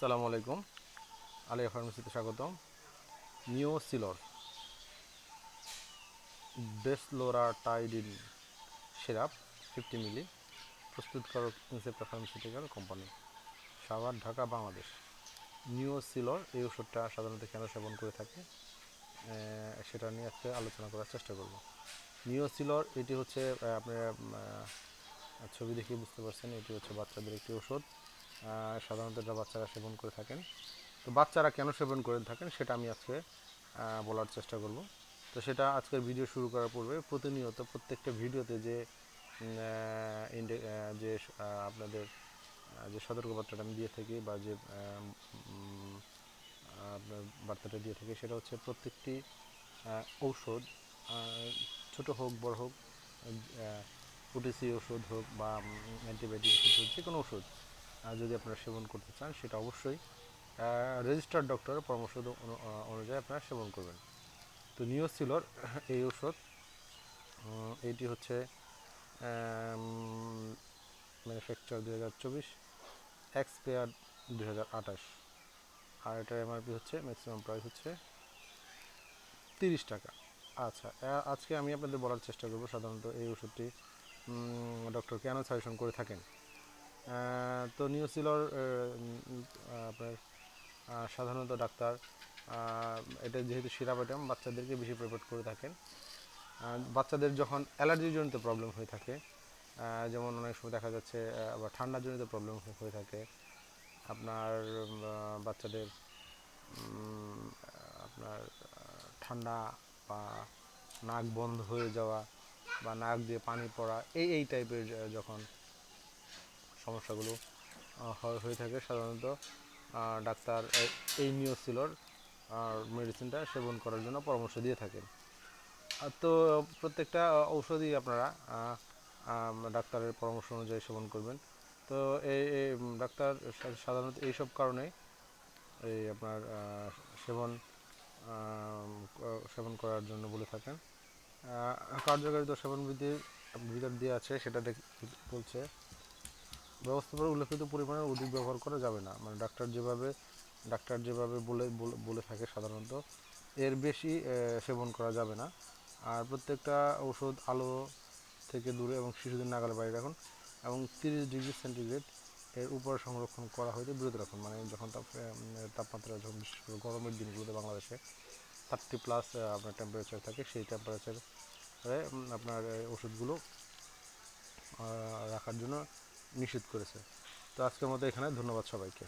সালামু আলাইকুম। আলিয়া ফার্মেসিতে স্বাগতম। নিও সিলর ডেসলোরাটাইডিন সিরাপ, ফিফটি মিলি প্রস্তুতকারক ইনসেপ্টা ফার্মাসিউটিক্যাল কোম্পানি, সাভার, ঢাকা, বাংলাদেশ। নিও সিলর এই ওষুধটা সাধারণত কেন সেবন করে থাকে সেটা নিয়ে আজকে আলোচনা করার চেষ্টা করব। নিও সিলর এটি হচ্ছে আপনার ছবি দেখে বুঝতে পারছেন, এটি হচ্ছে বাচ্চাদের একটি ওষুধ। সাধারণত যা বাচ্চারা সেবন করে থাকেন, তো বাচ্চারা কেন সেবন করে থাকেন সেটা আমি আজকে বলার চেষ্টা করব। তো সেটা আজকের ভিডিও শুরু করার পূর্বে প্রতিনিয়ত প্রত্যেকটা ভিডিওতে যে ইন্ডে- যে আপনাদের যে সতর্কবার্তাটা আমি দিয়ে থাকি বা যে আপনার বার্তাটা দিয়ে থাকি সেটা হচ্ছে প্রত্যেকটি ঔষধ ছোট হোক, বড় হোক ওটিসি ওষুধ হোক বা অ্যান্টিবায়োটিক ওষুধ হোক, যে কোনো ওষুধ যদি আপনারা সেবন করতে চান, সেটা অবশ্যই রেজিস্টার্ড ডক্টরের পরামর্শ অনু- অনুযায়ী আপনারা সেবন করবেন। তো নিওসিলর, এই ওষুধ এইটি হচ্ছে ম্যানুফ্যাকচার দুই হাজার চব্বিশ এক্সপায়ার দুই হাজার আঠাশ। আর এটার এমআরপি হচ্ছে ম্যাক্সিমাম প্রাইস হচ্ছে তিরিশ টাকা। আচ্ছা আজকে আমি আপনাদের বলার চেষ্টা করব সাধারণত এই ওষুধটি ডক্টর কেন সাজেশন করে থাকেন? তো নিউসিলর আপনার সাধারণত ডাক্তার এটা যেহেতু সিরাপ আইটেম বাচ্চাদেরকে বেশি প্রেফার করে থাকেন। বাচ্চাদের যখন অ্যালার্জিজনিত প্রবলেম হয়ে থাকে যেমন অনেক সময় দেখা যাচ্ছে আবার ঠান্ডাজনিত প্রবলেম হয়ে থাকে, আপনার বাচ্চাদের আপনার ঠান্ডা বা নাক বন্ধ হয়ে যাওয়া বা নাক দিয়ে পানি পড়া, এই এই টাইপের যখন সমস্যাগুলো হয়- থাকে সাধারণত। ডাক্তার এই- নিওসিলর মেডিসিনটা সেবন করার জন্য পরামর্শ দিয়ে থাকেন। তো প্রত্যেকটা ঔষধই আপনারা ডাক্তারের পরামর্শ অনুযায়ী সেবন করবেন। তো এই ডাক্তার সাধারণত এইসব কারণে এই আপনার সেবন সেবন করার জন্য বলে থাকেন। কার্যকারিতা সেবন বিধি ভিতর দিয়ে আছে, সেটা দেখ, বলছে। ব্যবস্থা করে উল্লেখিত পরিমাণের অধিক ব্যবহার করা যাবে না। মানে ডাক্তার যেভাবে ডাক্তার যেভাবে বলে, বলে- থাকে সাধারণত, এর বেশি সেবন করা যাবে না। আর প্রত্যেকটা ওষুধ আলো থেকে দূরে এবং শিশুদের নাগালে বাইরে রাখুন এবং তিরিশ ডিগ্রি সেন্টিগ্রেড এর উপরে সংরক্ষণ করা হইতে বিরত রাখুন। মানে যখন তাপ তাপমাত্রা যখন, বিশেষ করে গরমের দিনগুলোতে বাংলাদেশে থার্টি প্লাস আপনার টেম্পারেচার থাকে, সেই টেম্পারেচারে আপনার ওষুধগুলো রাখার জন্য নিষেধ করেছে। তো আজকের মতো এখানে ধন্যবাদ সবাইকে।